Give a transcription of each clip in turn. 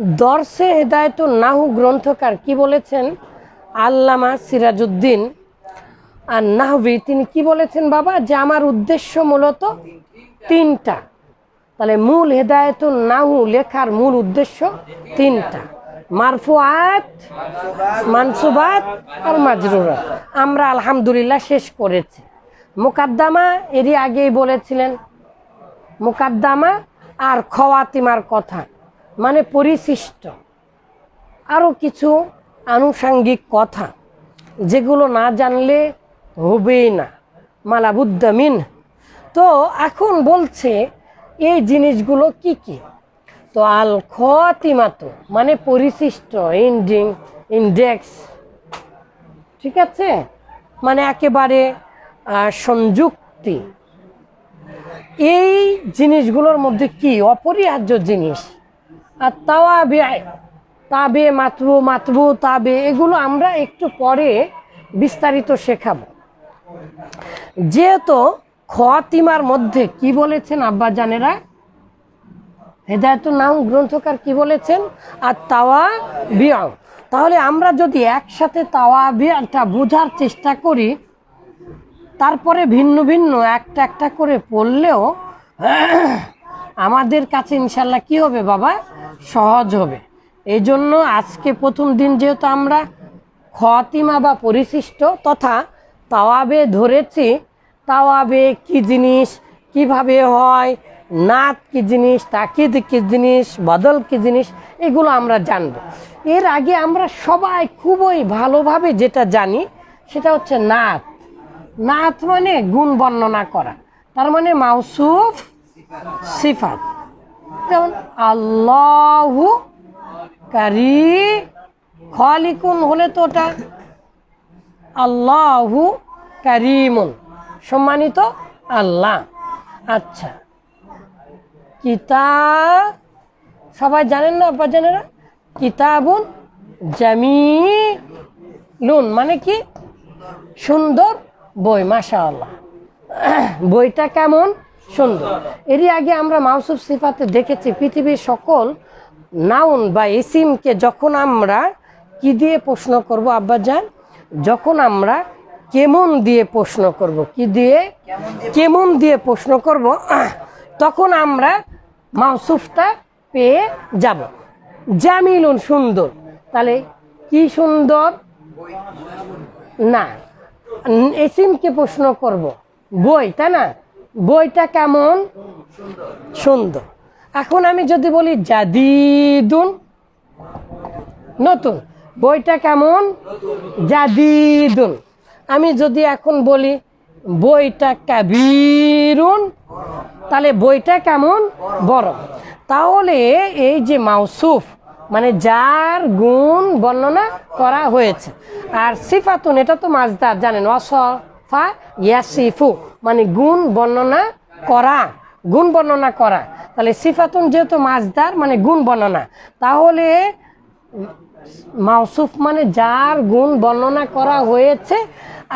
দর্শে হেদায়তুল নাহু গ্রন্থকার কি বলেছেন? আল্লামা সিরাজউদ্দিন। আর নাহবি, তিনি কি বলেছেন বাবা? যে আমার উদ্দেশ্য মূলত তিনটা। তাহলে মূল হেদায়তুল নাহু লেখার মূল উদ্দেশ্য তিনটা। মারফুয়াত, মানসুবাত আর মাজরুরাত। আমরা আলহামদুলিল্লাহ শেষ করেছি। মুকাদ্দামা এরই আগেই বলেছিলেন, মুকাদ্দামা আর খওয়াতিমার কথা। মানে পরিশিষ্ট। আরও কিছু আনুষাঙ্গিক কথা, যেগুলো না জানলে হবেই না। মালাবুদ্দামিন তো এখন বলছে, এই জিনিসগুলো কি কি? তো আল খতিমাতো মানে পরিশিষ্ট, ইন্ডিং, ইন্ডেক্স। ঠিক আছে? মানে একেবারে সংযুক্তি। এই জিনিসগুলোর মধ্যে কি অপরিহার্য জিনিস? আর তাবে, মাতবু মাতবু, তাবে, এগুলো আমরা একটু পরে বিস্তারিত শেখাবো। যেহেতু খতিমার মধ্যে কি বলেছেন আব্বাজানেরা হেদায়তুল নাম গ্রন্থকার কি বলেছেন? আর তাওয়া বিয়াং তাহলে আমরা যদি একসাথে তাওয়া বিয়াটা বোঝার চেষ্টা করি, তারপরে ভিন্ন ভিন্ন একটা একটা করে পড়লেও আমাদের কাছে ইনশাল্লাহ কি হবে বাবা? সহজ হবে। এই জন্য আজকে প্রথম দিন যেহেতু আমরা খতিমা বা পরিশিষ্ট তথা তাওয়াবে ধরেছি, তাওয়াবে কি জিনিস, কীভাবে হয়, নাত কি জিনিস, তাকিদ কি জিনিস, বদল কি জিনিস, এগুলো আমরা জানব। এর আগে আমরা সবাই খুবই ভালোভাবে যেটা জানি, সেটা হচ্ছে নাত। নাত মানে গুণ বর্ণনা করা। তার মানে মাউসুফ সিফাত। যেমন আল্লাহু কারি খালিকুন হলে তো ওটা আল্লাহু কারিমুন, সম্মানিত আল্লাহ। আচ্ছা কিতা সবাই জানেন না আব্বা জানেরা? কিতাবুন জামিলুন মানে কি? সুন্দর বই মাশা আল্লাহ বইটা কেমন? সুন্দর। এরই আগে আমরা মাউসুফ সিফাতে দেখেছি পৃথিবীর সকল নাউন বা এসিমকে যখন আমরা কি দিয়ে প্রশ্ন করব, আব্বাজান? যখন আমরা কেমন দিয়ে প্রশ্ন করব, কি দিয়ে? কেমন দিয়ে প্রশ্ন করব, তখন আমরা মাউসুফটা পেয়ে যাব। জামিলুন সুন্দর। তাহলে কি সুন্দর? না। এসিমকে প্রশ্ন করব। বই, তাই না? বইটা কেমন? সুন্দর। এখন আমি যদি বলি জাদিদুন, নতুন। বইটা কেমন? জাদিদুন। আমি যদি এখন বলি বইটা কাবিরুন, তাহলে বইটা কেমন? বড়। তাহলে এই যে মাউসুফ মানে যার গুণ বর্ণনা করা হয়েছে। আর সিফাতুন, এটা তো মাজদার, জানেন ইয়াসিফু মানে গুণ বর্ণনা করা, গুণ বর্ণনা করা। তাহলে সিফাতুন যেহেতু মাজদার মানে গুণ বর্ণনা। তাহলে মাউসুফ মানে যার গুণ বর্ণনা করা হয়েছে,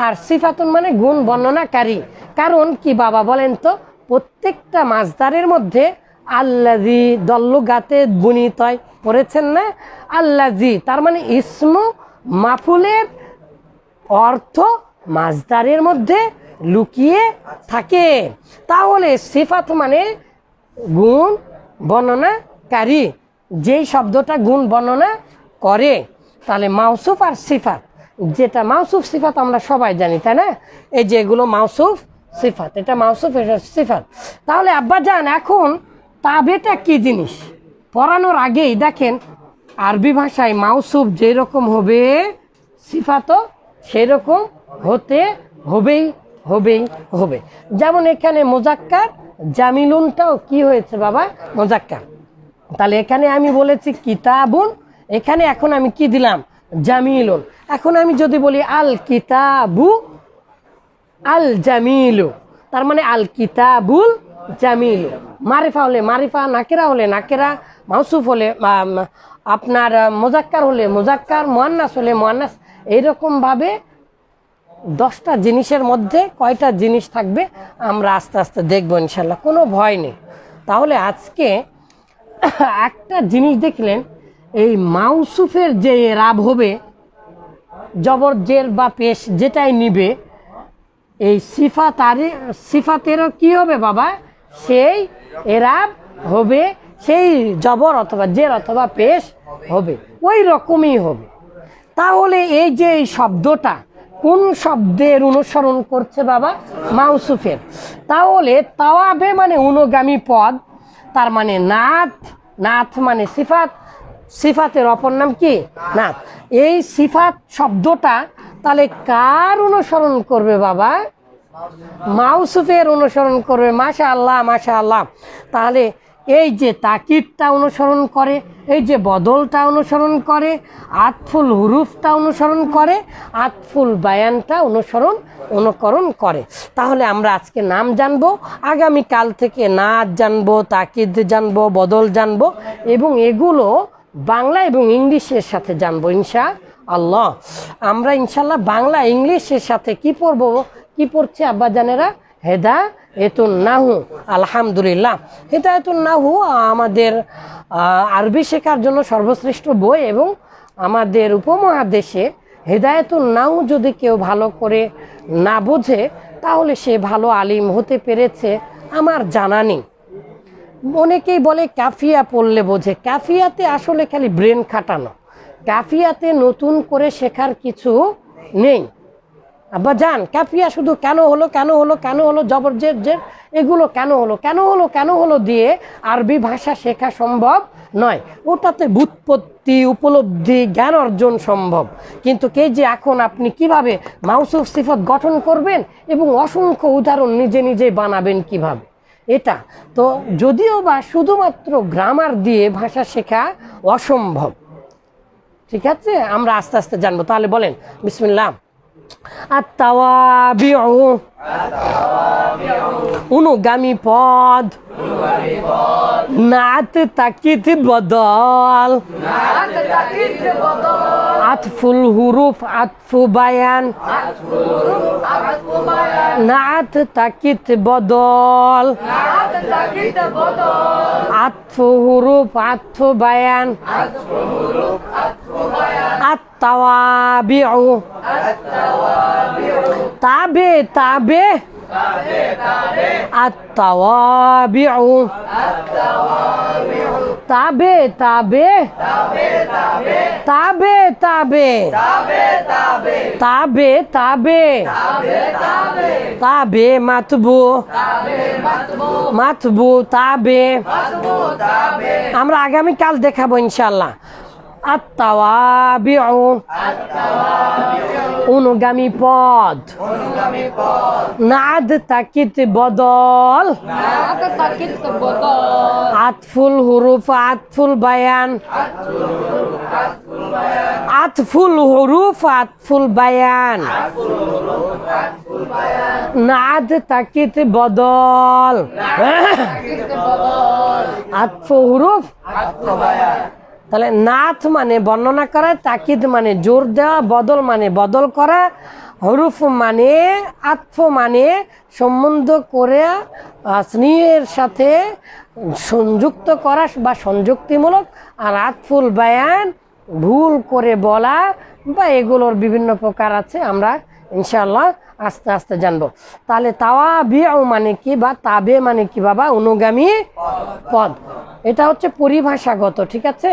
আর সিফাতুন মানে গুণ বর্ণনাকারী। কারণ কি বাবা বলেন তো, প্রত্যেকটা মাছদারের মধ্যে আল্লাজি দল্লুগাতে বুনিতয় পড়েছেন না? আল্লাজি তার মানে ইসমু মাফুলের অর্থ মাছদারের মধ্যে লুকিয়ে থাকে। তাহলে সিফাত মানে গুণ বর্ণনাকারী। যেই শব্দটা গুণ বর্ণনা করে, তাহলে মাউসুফ আর সিফাত। যেটা মাউসুফ সিফাত আমরা সবাই জানি, তাই না? এই যে এগুলো মাউসুফ সিফাত, এটা মাউসুফ, এটা সিফাত। তাহলে আব্বা যান এখন তাবেটা কি জিনিস? পড়ানোর আগেই দেখেন, আরবি ভাষায় মাউসুফ যেরকম হবে, সিফাতও সেরকম হতে হবেই হবেই, হবে। যেমন এখানে মোজাক্কার, জামিলুনটাও কি হয়েছে বাবা? মোজাক্কার। তাহলে এখানে আমি বলেছি কিতাবুন, এখানে এখন আমি কি দিলাম? জামিলুন। এখন আমি যদি বলি আল কিতাবু আল জামিলু তার মানে আল কিতাবুল জামিলু। মারিফা হলে মারিফা, নাকেরা হলে নাকেরা, মাউসুফ হলে আপনার মোজাক্কার হলে মোজাক্কার, মোয়ান্নাস হলে মোয়ান্নাস। এইরকমভাবে দশটা জিনিসের মধ্যে কয়টা জিনিস থাকবে আমরা আস্তে আস্তে দেখব ইনশাল্লাহ। কোনো ভয় নেই। তাহলে আজকে একটা জিনিস দেখলেন, এই মাউসুফের যে রাব হবে, জবর জের বা পেশ যেটাই নিবে, এই সিফা সিফাতারে, সিফাতেরও কি হবে বাবা? সেই এরাব হবে, সেই জবর অথবা জের অথবা পেশ হবে, ওই রকমই হবে। তাহলে এই যে এই শব্দটা কোন শব্দের অনুসরণ করছে বাবা? মাউসুফের। তাহলে তাওয়াবে মানে অনুগামী পদ, তার মানে নাথ নাথ মানে সিফাত, সিফাতের অপর নাম কি? নাথ এই সিফাত শব্দটা তাহলে কার অনুসরণ করবে বাবা? মাউসুফের অনুসরণ করবে মাশা আল্লাহ মাশা আল্লাহ তাহলে এই যে তাকিদটা অনুসরণ করে, এই যে বদলটা অনুসরণ করে, আতফুল হুরুফটা অনুসরণ করে, আতফুল বায়ানটা অনুসরণ, অনুকরণ করে। তাহলে আমরা আজকে নাম জানব আগামী কাল থেকে নাচ জানব, তাকিদ জানব, বদল জানব, এবং এগুলো বাংলা এবং ইংলিশের সাথে জানব ইনশা আল্লাহ আমরা ইনশাল্লাহ বাংলা, ইংলিশের সাথে কি পড়ব, কি পড়ছে আব্বাজানেরা? হেদা এতুন নাহু আলহামদুলিল্লাহ। হেদায়তুন নাহু আমাদের আরবি শেখার জন্য সর্বশ্রেষ্ঠ বই এবং আমাদের উপমহাদেশে হেদায়তুন নাহু যদি কেউ ভালো করে না বোঝে, তাহলে সে ভালো আলিম হতে পেরেছে আমার জানা নেই। অনেকেই বলে কাফিয়া পড়লে বোঝে। কাফিয়াতে আসলে খালি ব্রেন খাটানো। কাফিয়াতে নতুন করে শেখার কিছু নেই। আব্বা যান কাফিয়া শুধু কেন হলো কেন হলো কেন হলো জবরজের জের এগুলো কেন হলো কেন হলো কেন হলো দিয়ে আরবি ভাষা শেখা সম্ভব নয়। ওটাতে বুৎপত্তি, উপলব্ধি, জ্ঞান অর্জন সম্ভব। কিন্তু কে যে এখন আপনি কীভাবে মাউসুফ সিফত গঠন করবেন এবং অসংখ্য উদাহরণ নিজে নিজে বানাবেন কীভাবে? এটা তো যদিও বা শুধুমাত্র গ্রামার দিয়ে ভাষা শেখা অসম্ভব। ঠিক আছে? আমরা আস্তে আস্তে জানব। তাহলে বলেন, বিসমিল্লাহ। আত্মাওয়াবিউ অনুগামী পদ। নাত তাকিদ বদল। আতফুল হুরুফ আতফু বায়ান। নাত তাকিদ বদল। আতফু হুরুফ আতফু বায়ান। আত্তাওয়াবিউ। তাবে তাবে। আত্তাওয়াবিউ। তাবে তাবে। তাবে তাবে। তাবে তাবে। তাবে মাতবু। মাতবু, তাবে। আমরা আগামী কাল দেখাবো ইনশাল্লাহ আত্মাওয়াবিউ। অনুগামী পদ। নাদ তাকিত বদল। আতফুল হুরুফ আতফুল বায়ান। আতফুল হুরুফ আতফুল বায়ান। নাদ তাকিত বদল। আতফু হুরুফ। তাহলে নাথ মানে বর্ণনা করা, তাকিদ মানে জোর দেওয়া, বদল মানে বদল করা, হরুফ মানে আত্ম মানে সম্বন্ধ করে স্নেহের সাথে সংযুক্ত করা বা সংযুক্তিমূলক, আর আতফুল বায়ান ভুল করে বলা বা এগুলোর বিভিন্ন প্রকার আছে, আমরা ইনশাল্লাহ আস্তে আস্তে জানব। তাহলে তাওয়া বিয়াও মানে কি বা তাবে মানে কি বাবা? অনুগামী পদ। এটা হচ্ছে পরিভাষাগত, ঠিক আছে?